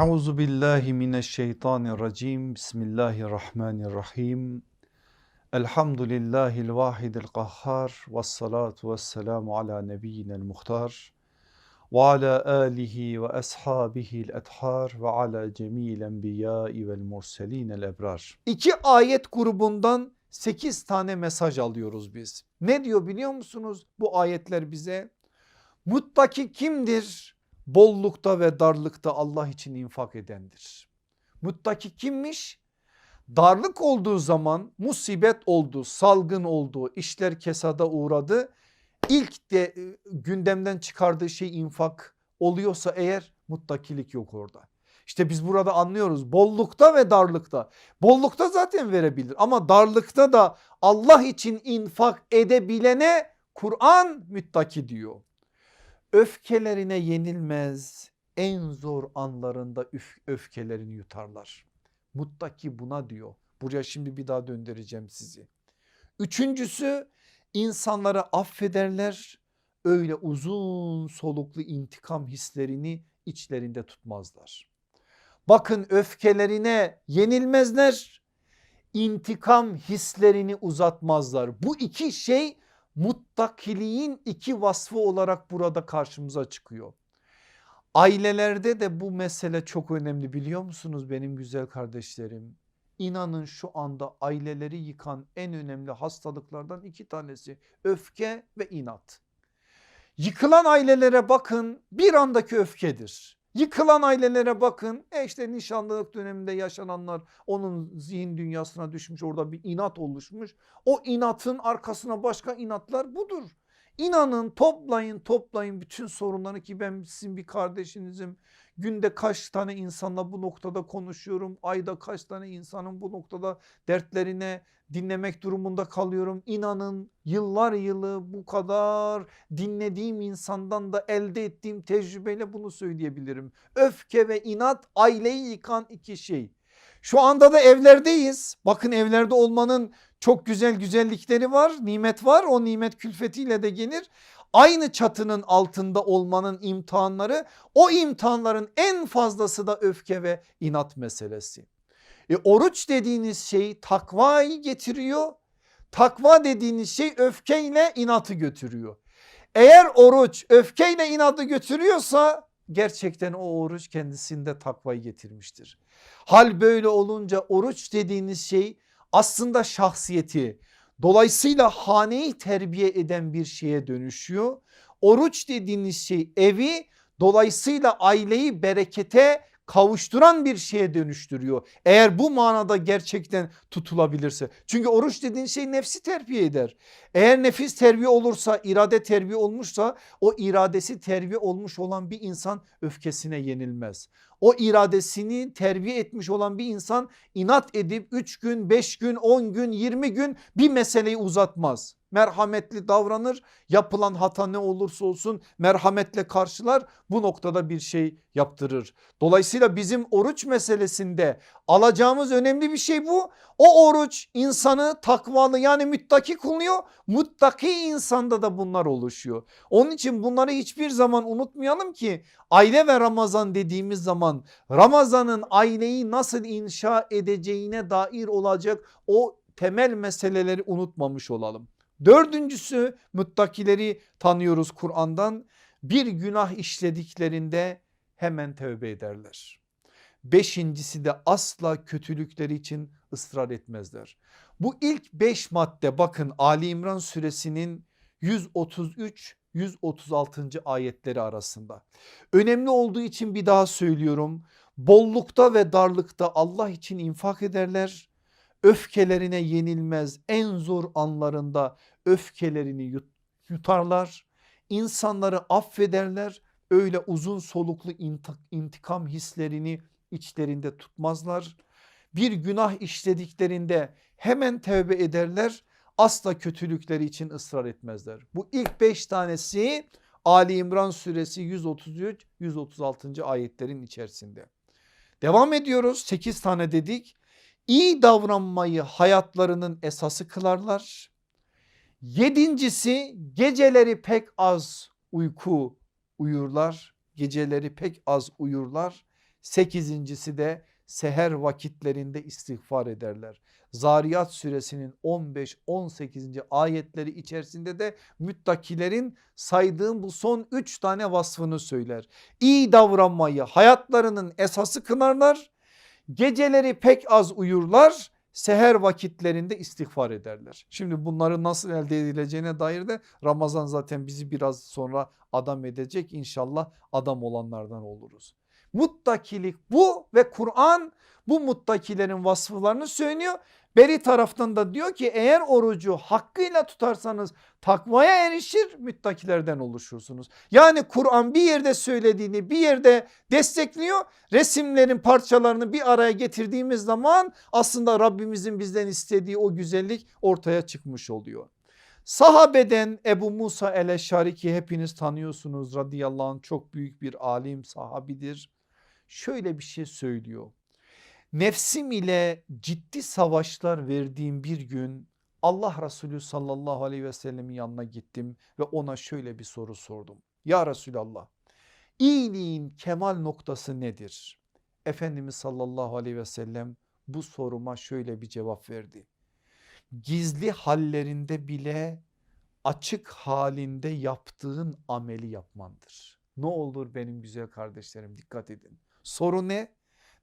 Euzu billahi mineşşeytanirracim. Bismillahirrahmanirrahim. Elhamdülillahil vahidil kahhar ve salatu ve selamu ala nebiyyinel muhtar ve ala alihi ve ashabihil ethar ve ala cemil enbiyai vel murselinel ebrar. İki ayet grubundan 8 tane mesaj alıyoruz biz. Ne diyor biliyor musunuz bu ayetler bize? Muttaki kimdir? Bollukta ve darlıkta Allah için infak edendir. Muttaki kimmiş? Darlık olduğu zaman musibet oldu, salgın oldu, işler kesada uğradı. İlk de e, gündemden çıkardığı şey infak oluyorsa eğer muttakilik yok orada. İşte biz burada anlıyoruz bollukta ve darlıkta. Bollukta zaten verebilir ama darlıkta da Allah için infak edebilene Kur'an müttaki diyor. Öfkelerine yenilmez en zor anlarında öf öfkelerini yutarlar. Muttaki buna diyor. Buraya şimdi bir daha döndüreceğim sizi. Üçüncüsü insanları affederler öyle uzun soluklu intikam hislerini içlerinde tutmazlar. Bakın öfkelerine yenilmezler intikam hislerini uzatmazlar. Bu iki şey muttakiliğin iki vasfı olarak burada karşımıza çıkıyor. Ailelerde de bu mesele çok önemli biliyor musunuz benim güzel kardeşlerim? İnanın şu anda aileleri yıkan en önemli hastalıklardan iki tanesi öfke ve inat. Yıkılan ailelere bakın bir andaki öfkedir. Yıkılan ailelere bakın e işte nişanlılık döneminde yaşananlar onun zihin dünyasına düşmüş orada bir inat oluşmuş. O inatın arkasına başka inatlar budur. İnanın toplayın toplayın bütün sorunları ki ben sizin bir kardeşinizim. Günde kaç tane insanla bu noktada konuşuyorum. Ayda kaç tane insanın bu noktada dertlerine dinlemek durumunda kalıyorum. İnanın yıllar yılı bu kadar dinlediğim insandan da elde ettiğim tecrübeyle bunu söyleyebilirim. Öfke ve inat aileyi yıkan iki şey. Şu anda da evlerdeyiz. Bakın evlerde olmanın çok güzel güzellikleri var, nimet var. O nimet külfetiyle de gelir. Aynı çatının altında olmanın imtihanları o imtihanların en fazlası da öfke ve inat meselesi. E, oruç dediğiniz şey takvayı getiriyor. Takva dediğiniz şey öfkeyle inatı götürüyor. Eğer oruç öfkeyle inadı götürüyorsa gerçekten o oruç kendisinde takvayı getirmiştir. Hal böyle olunca oruç dediğiniz şey aslında şahsiyeti dolayısıyla haneyi terbiye eden bir şeye dönüşüyor. Oruç dediğiniz şey evi dolayısıyla aileyi berekete kavuşturan bir şeye dönüştürüyor. Eğer bu manada gerçekten tutulabilirse. Çünkü oruç dediğin şey nefsi terbiye eder. Eğer nefis terbiye olursa irade terbiye olmuşsa o iradesi terbiye olmuş olan bir insan öfkesine yenilmez. O iradesini terbiye etmiş olan bir insan inat edip 3 gün 5 gün 10 gün 20 gün bir meseleyi uzatmaz merhametli davranır. Yapılan hata ne olursa olsun merhametle karşılar bu noktada bir şey yaptırır. Dolayısıyla bizim oruç meselesinde alacağımız önemli bir şey bu. O oruç insanı takvalı yani müttaki kılıyor. Muttaki insanda da bunlar oluşuyor. Onun için bunları hiçbir zaman unutmayalım ki aile ve Ramazan dediğimiz zaman Ramazan'ın aileyi nasıl inşa edeceğine dair olacak o temel meseleleri unutmamış olalım. Dördüncüsü muttakileri tanıyoruz Kur'an'dan bir günah işlediklerinde hemen tövbe ederler. Beşincisi de asla kötülükleri için ısrar etmezler. Bu ilk beş madde bakın Ali İmran suresinin 133 136. ayetleri arasında. Önemli olduğu için bir daha söylüyorum. Bollukta ve darlıkta Allah için infak ederler öfkelerine yenilmez en zor anlarında öfkelerini yutarlar insanları affederler öyle uzun soluklu intikam hislerini içlerinde tutmazlar bir günah işlediklerinde hemen tevbe ederler asla kötülükleri için ısrar etmezler bu ilk beş tanesi Ali İmran suresi 133 136. ayetlerin içerisinde devam ediyoruz 8 tane dedik iyi davranmayı hayatlarının esası kılarlar. Yedincisi geceleri pek az uyku uyurlar. Geceleri pek az uyurlar. Sekizincisi de seher vakitlerinde istiğfar ederler. Zariyat suresinin 15-18. ayetleri içerisinde de müttakilerin saydığım bu son 3 tane vasfını söyler. İyi davranmayı hayatlarının esası kınarlar. Geceleri pek az uyurlar. Seher vakitlerinde istiğfar ederler. Şimdi bunları nasıl elde edileceğine dair de Ramazan zaten bizi biraz sonra adam edecek. İnşallah adam olanlardan oluruz. Muttakilik bu ve Kur'an bu muttakilerin vasıflarını söylüyor. Beri taraftan da diyor ki eğer orucu hakkıyla tutarsanız takvaya erişir müttakilerden oluşursunuz. Yani Kur'an bir yerde söylediğini bir yerde destekliyor. Resimlerin parçalarını bir araya getirdiğimiz zaman aslında Rabbimizin bizden istediği o güzellik ortaya çıkmış oluyor. Sahabeden Ebu Musa el-Eşari ki hepiniz tanıyorsunuz radıyallahu anh çok büyük bir alim sahabidir. Şöyle bir şey söylüyor. Nefsim ile ciddi savaşlar verdiğim bir gün Allah Resulü sallallahu aleyhi ve sellemin yanına gittim ve ona şöyle bir soru sordum. Ya Resulallah iyiliğin kemal noktası nedir? Efendimiz sallallahu aleyhi ve sellem bu soruma şöyle bir cevap verdi. Gizli hallerinde bile açık halinde yaptığın ameli yapmandır. Ne olur benim güzel kardeşlerim dikkat edin. Soru ne?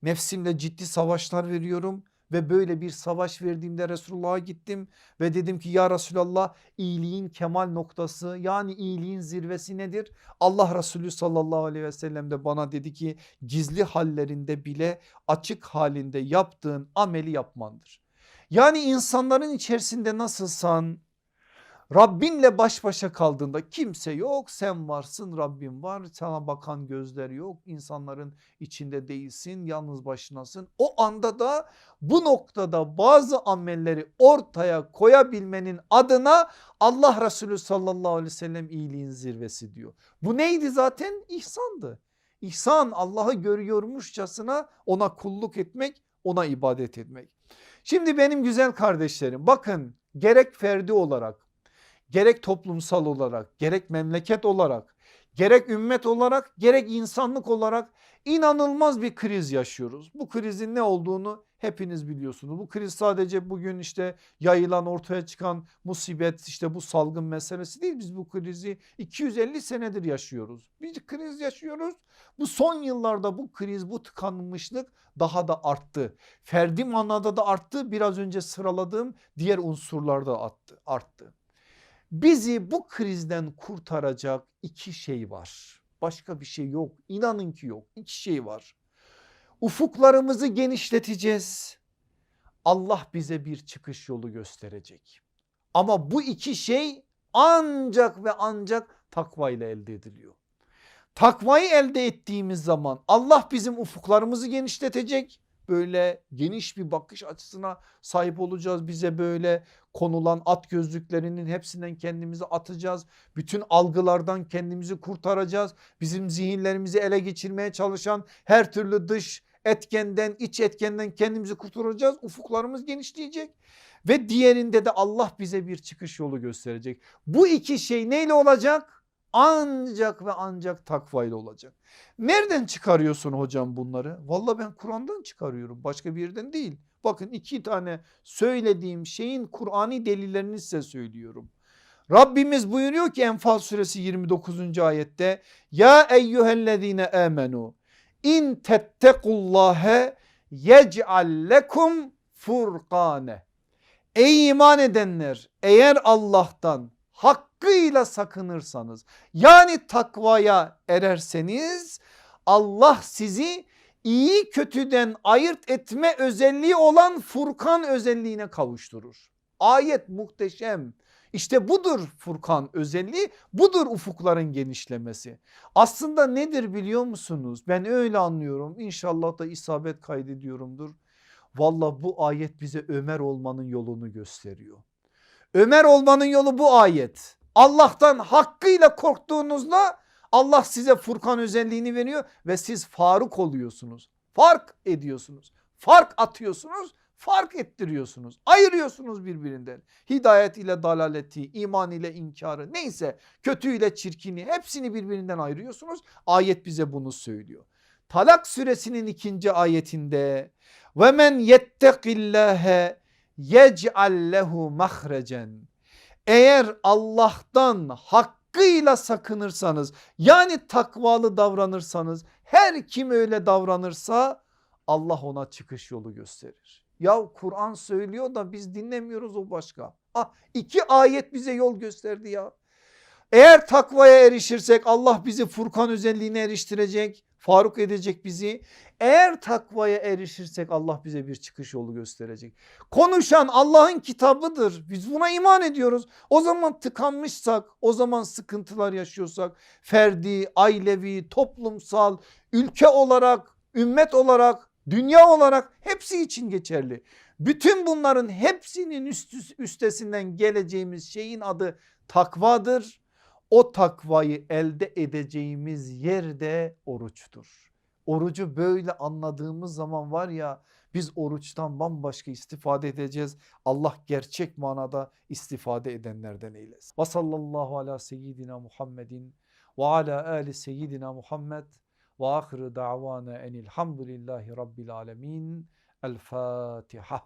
Nefsimle ciddi savaşlar veriyorum ve böyle bir savaş verdiğimde Resulullah'a gittim ve dedim ki ya Resulallah iyiliğin kemal noktası yani iyiliğin zirvesi nedir? Allah Resulü sallallahu aleyhi ve sellem de bana dedi ki gizli hallerinde bile açık halinde yaptığın ameli yapmandır. Yani insanların içerisinde nasılsan Rabbinle baş başa kaldığında kimse yok sen varsın Rabbin var sana bakan gözler yok insanların içinde değilsin yalnız başınasın. O anda da bu noktada bazı amelleri ortaya koyabilmenin adına Allah Resulü sallallahu aleyhi ve sellem iyiliğin zirvesi diyor. Bu neydi zaten ihsandı. İhsan Allah'ı görüyormuşçasına ona kulluk etmek ona ibadet etmek. Şimdi benim güzel kardeşlerim bakın gerek ferdi olarak gerek toplumsal olarak gerek memleket olarak gerek ümmet olarak gerek insanlık olarak inanılmaz bir kriz yaşıyoruz. Bu krizin ne olduğunu hepiniz biliyorsunuz. Bu kriz sadece bugün işte yayılan ortaya çıkan musibet işte bu salgın meselesi değil. Biz bu krizi 250 senedir yaşıyoruz. Bir kriz yaşıyoruz. Bu son yıllarda bu kriz bu tıkanmışlık daha da arttı. Ferdi manada da arttı. Biraz önce sıraladığım diğer unsurlarda arttı. arttı. Bizi bu krizden kurtaracak iki şey var. Başka bir şey yok. İnanın ki yok. İki şey var. Ufuklarımızı genişleteceğiz. Allah bize bir çıkış yolu gösterecek. Ama bu iki şey ancak ve ancak takva ile elde ediliyor. Takvayı elde ettiğimiz zaman Allah bizim ufuklarımızı genişletecek böyle geniş bir bakış açısına sahip olacağız. Bize böyle konulan at gözlüklerinin hepsinden kendimizi atacağız. Bütün algılardan kendimizi kurtaracağız. Bizim zihinlerimizi ele geçirmeye çalışan her türlü dış etkenden iç etkenden kendimizi kurtaracağız. Ufuklarımız genişleyecek. Ve diğerinde de Allah bize bir çıkış yolu gösterecek. Bu iki şey neyle olacak? ancak ve ancak takvayla olacak. Nereden çıkarıyorsun hocam bunları? Valla ben Kur'an'dan çıkarıyorum başka bir yerden değil. Bakın iki tane söylediğim şeyin Kur'ani delillerini size söylüyorum. Rabbimiz buyuruyor ki Enfal suresi 29. ayette Ya eyyühellezine amenu in tettekullâhe yec'al lekum furkane. Ey iman edenler eğer Allah'tan hakkıyla sakınırsanız yani takvaya ererseniz Allah sizi iyi kötüden ayırt etme özelliği olan Furkan özelliğine kavuşturur. Ayet muhteşem. İşte budur Furkan özelliği budur ufukların genişlemesi. Aslında nedir biliyor musunuz? Ben öyle anlıyorum İnşallah da isabet kaydediyorumdur. Valla bu ayet bize Ömer olmanın yolunu gösteriyor. Ömer olmanın yolu bu ayet. Allah'tan hakkıyla korktuğunuzda Allah size Furkan özelliğini veriyor ve siz Faruk oluyorsunuz. Fark ediyorsunuz. Fark atıyorsunuz. Fark ettiriyorsunuz. Ayırıyorsunuz birbirinden. Hidayet ile dalaleti, iman ile inkarı neyse kötü ile çirkini hepsini birbirinden ayırıyorsunuz. Ayet bize bunu söylüyor. Talak suresinin ikinci ayetinde ve men yettekillâhe yec'al mahrecen. Eğer Allah'tan hakkıyla sakınırsanız yani takvalı davranırsanız her kim öyle davranırsa Allah ona çıkış yolu gösterir. Ya Kur'an söylüyor da biz dinlemiyoruz o başka. Ah iki ayet bize yol gösterdi ya. Eğer takvaya erişirsek Allah bizi Furkan özelliğine eriştirecek. Faruk edecek bizi. Eğer takvaya erişirsek Allah bize bir çıkış yolu gösterecek. Konuşan Allah'ın kitabıdır. Biz buna iman ediyoruz. O zaman tıkanmışsak, o zaman sıkıntılar yaşıyorsak, ferdi, ailevi, toplumsal, ülke olarak, ümmet olarak, dünya olarak hepsi için geçerli. Bütün bunların hepsinin üst, üstesinden geleceğimiz şeyin adı takvadır. O takvayı elde edeceğimiz yerde oruçtur. Orucu böyle anladığımız zaman var ya biz oruçtan bambaşka istifade edeceğiz. Allah gerçek manada istifade edenlerden eylesin. Ve sallallahu ala seyyidina Muhammedin ve ala ali seyyidina Muhammed ve ahiru da'vana enilhamdülillahi rabbil alemin. El Fatiha.